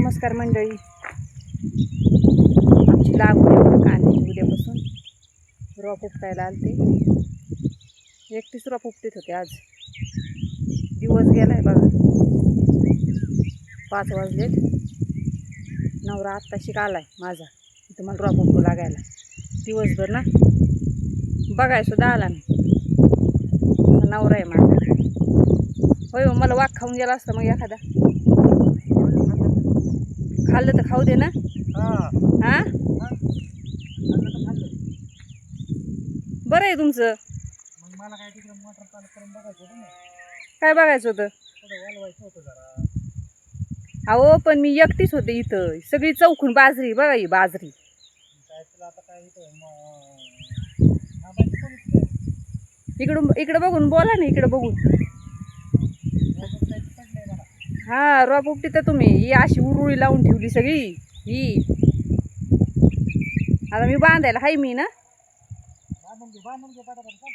नमस्कार मंडळी. आमची लागवड आहे उद्यापासून रॉप उपटायला आलते. एकटीच रॉप उपटीत होते आज. दिवस गेलाय बघा. पाच वाजलेत. नवरा आत्ताशी आलाय माझा. तुम्हाला रॉप उपटू लागायला. दिवसभर ना. बघाय सुद्धा आला नाही नवरा आहे माझा. होय हो, मला वाघ खाऊन गेला असता मग एखादा. खाल्लं तर खाऊ दे ना. हा. बरं आहे तुमचं. काय बघायचं होतं अहो पण मी एकटीच होते इथं. सगळी चौकून बाजरी बघा ही बाजरी. इकडून इकडं बघून बोला ना इकडं बघून मोटर काय पडलंय मला. हा रॉप उपटी तर तुम्ही. ही अशी उरुळी लावून ठेवली सगळी. ही. आता मी बांधायला हाय मी ना? बांधून घे बांधून घे पटापट चल.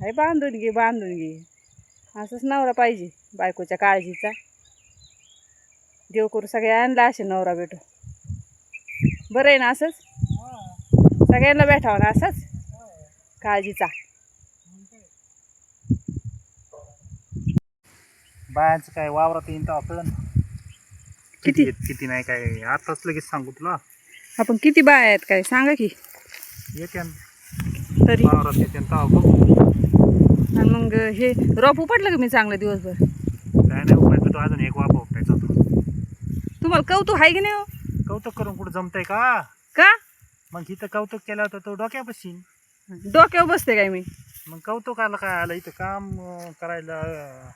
हाय बांधून घे बांधून घे. असंच नवरा पाहिजे बायकोच्या काळजीचा. देव करू सगळ्यांना असे नवरा भेटो. बरं आहे ना असंच? सगळ्यांना भेटावं ना असंच. काळजीचा मग काय? बायांचं काय वावरात येईन तेव्हा कळन. किती? आहेत, किती नाही काय आताच लगेच सांगू तुला. आपण किती बाय आहेत काय? सांगा की. येते तरी. वावरात येते न तेव्हा बघू. आणि मग हे रॉप उपटलं का मी चांगलं दिवसभर? काय नाही उपाय तो अजून एक वापा उपटायचा होता. तुम्हाला कौतुक आहे की नाही हो? कौतुक करून कुठं जमतंय का? का? मग इथं कौतुक केलं होतं तो डोक्या बसीन डोक्यावर बसते काय मी? मग कौतुकाला काय? आलं इथं काम अं, करायला अं,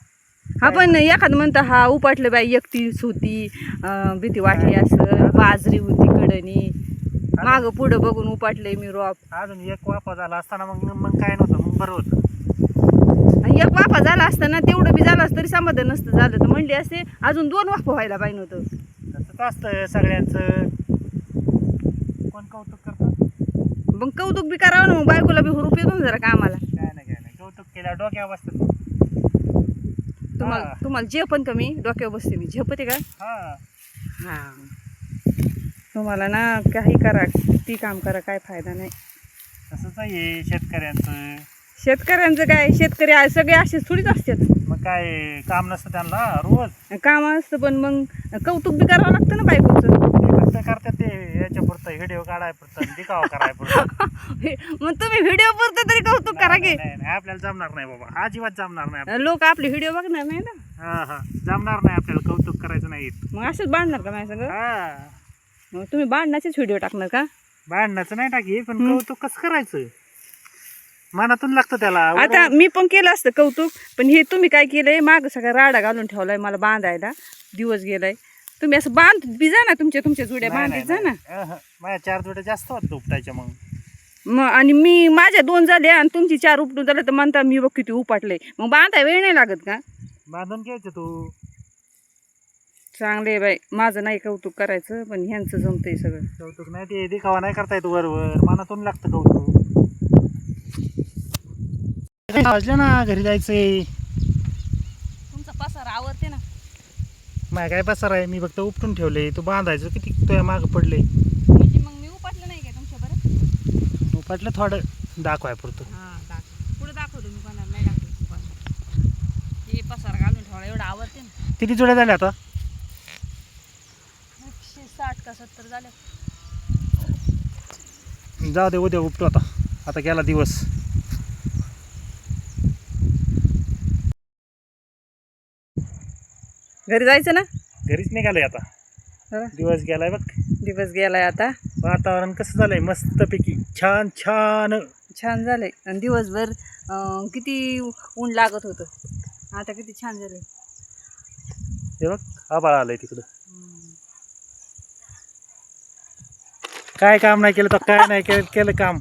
हा पण एखादं म्हणतं हा उपटलं बाई एकटीच होती अं, भीती वाटली असं बाजरी होती कडणी मागं पुढं बघून उपटलंय मी रॉप. अजून एक वापा झाला असताना मग मग काय नव्हतं मग बरं होतं. आणि एक वाफा झाला असताना तेवढं बी झालं असतं तरी समाधान नसतं झालं. तर म्हणली असते अजून दोन वाफा व्हायला पाहिजे होतं तसंच असतं सगळ्यांचं. कोण कौतुक करतं? मग कौतुक बी करावं ना मग बायकोला बी हुरूप येतो ना जरा कामाला. काय नाही काय नाही. कौतुक केल्या डोक्या बसतात तुम्हाला. तुम्हाला जे पण कमी डोक्यावर बसते मी. झेपते का? हा. हा. तुम्हाला ना काही करा ती काम करा काय फायदा नाही. तसंच आहे शेतकऱ्यांचं. शेतकऱ्यांचं काय? शेतकरी आहे, सगळे असेच थोडीच असतात. मग काय काम नसतं त्यांना रोज. काम असतं पण मग कौतुक बी करावं लागतं ना बायकोचं ते कसं करतात ते याच्या पुरतं व्हिडिओ काढाय पुरतं दिखावा कराय पुरतं मग तुम्ही व्हिडिओ पुरतं तरी कौतुक करा की. नाही नाही, आपल्याला जमणार नाही बाबा. अजिबात जमणार नाही लोक आपले व्हिडिओ बघणार नाही ना. हा हा. जमणार नाही आपल्याला कौतुक करायचं नाही. मग असंच बांधणार का माझ्या सगळं हा. मग तुम्ही बांधण्याचेच व्हिडिओ टाकणार का? भांडणाचं नाही टाकी पण. कौतुक कसं करायचं? मनातून लागतं त्याला. आता मी पण केलं असतं कौतुक पण हे तुम्ही काय केलंय? माग सगळा राडा घालून ठेवलाय मला बांधायला. दिवस गेलाय. तुम्ही असं बांध जा ना तुमच्या तुमच्या जुड्या बांधत जा ना. माझ्या चार जोड्या जास्त होत उपटायच्या मग. मग आणि मी माझ्या दोन झाले आणि तुमची चार उपटून झाले तर म्हणता मी बघ किती उपाटले. मग बांधाय वेळ नाही लागत का? बांधून घ्यायचं तू. चांगले बाई. माझं नाही कौतुक करायचं पण ह्यांचं जमतंय सगळं. कौतुक नाही ते दिखावा नाही करता येत वरवर. मनातून लागतं कौतुक. वाजले ना घरी जायचंय तुमचा पसार आवडते ना माझ्या काय पसार आहे? मी फक्त उपटून ठेवले तू बांधायचं किती तुझ्या मागं पडले म्हणजे मग मी उपाटलं नाही का तुमच्या बरं? उपटलं थोडं. दाखवाय पुरतं. हां दाखव. पुढे दाखवतो मी कोणाला? नाही दाखवतो कोणाला. हे पसार घालून ठेवला एवढं आवडते ना. किती जोड्या झाल्या आता? एकशे साठ का सत्तर झाले जाऊ दे उद्या उपटू आता. आता गेला दिवस. घरी जायचं ना? घरीच निघालंय आता. हा, दिवस गेलाय बघ. दिवस गेलाय आता. वातावरण कसं झालंय? मस्तपैकी. छान छान. छान झालंय. आणि दिवसभर अं, किती ऊन लागत होतं? आता किती छान झालंय. ते बघ आबाळ आलंय तिकडं. काय काम नाही केलं तर काय नाही केलं केलं काम?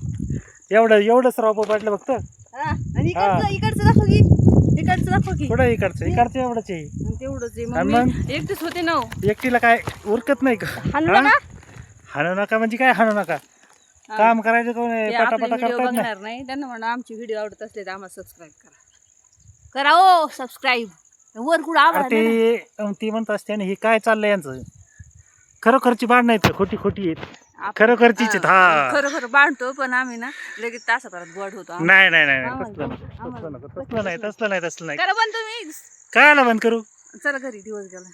एवढं एवढंच राव पडलं फक्त. हा, आणि हा. इकडचं इकडचं दाखव की. इकडचं दाखव की. कुठं इकडचं? इकडचं एवढंच आहे. आणि तेवढंच आहे. आणि मग मी एकटीच होते ना हो. एकटीला काय उरकत नाही का? हाणू हा? नका हाणू नका म्हणजे काय हाणू नका? हा. काम करायचं कोण ते पटापटा आपले व्हिडिओ करतात ना. बघणार नाही. त्यांना म्हणा आमचे व्हिडिओ आवडत असले तर आम्हाला सबस्क्राईब करा. करा ओ सबस्क्राईब वर कुठं अरे आम्हाला ते अं, ती म्हणत असते ना हे काय चाललंय यांचं? खरोखरची बाण नाहीत का? खोटी खोटी आहेत. खरोखरचीच आहेत, हा. खरं खरं बांधतो पण आम्ही ना लगेच तासाभरात गोड होतो आम्ही. नाही नाही नाही नाही, तसलं आम्हाला तसलं नाही तसलं नाही तसलं नाही करा बंद तुम्ही काय आला बंद करू चला घरी दिवस गेला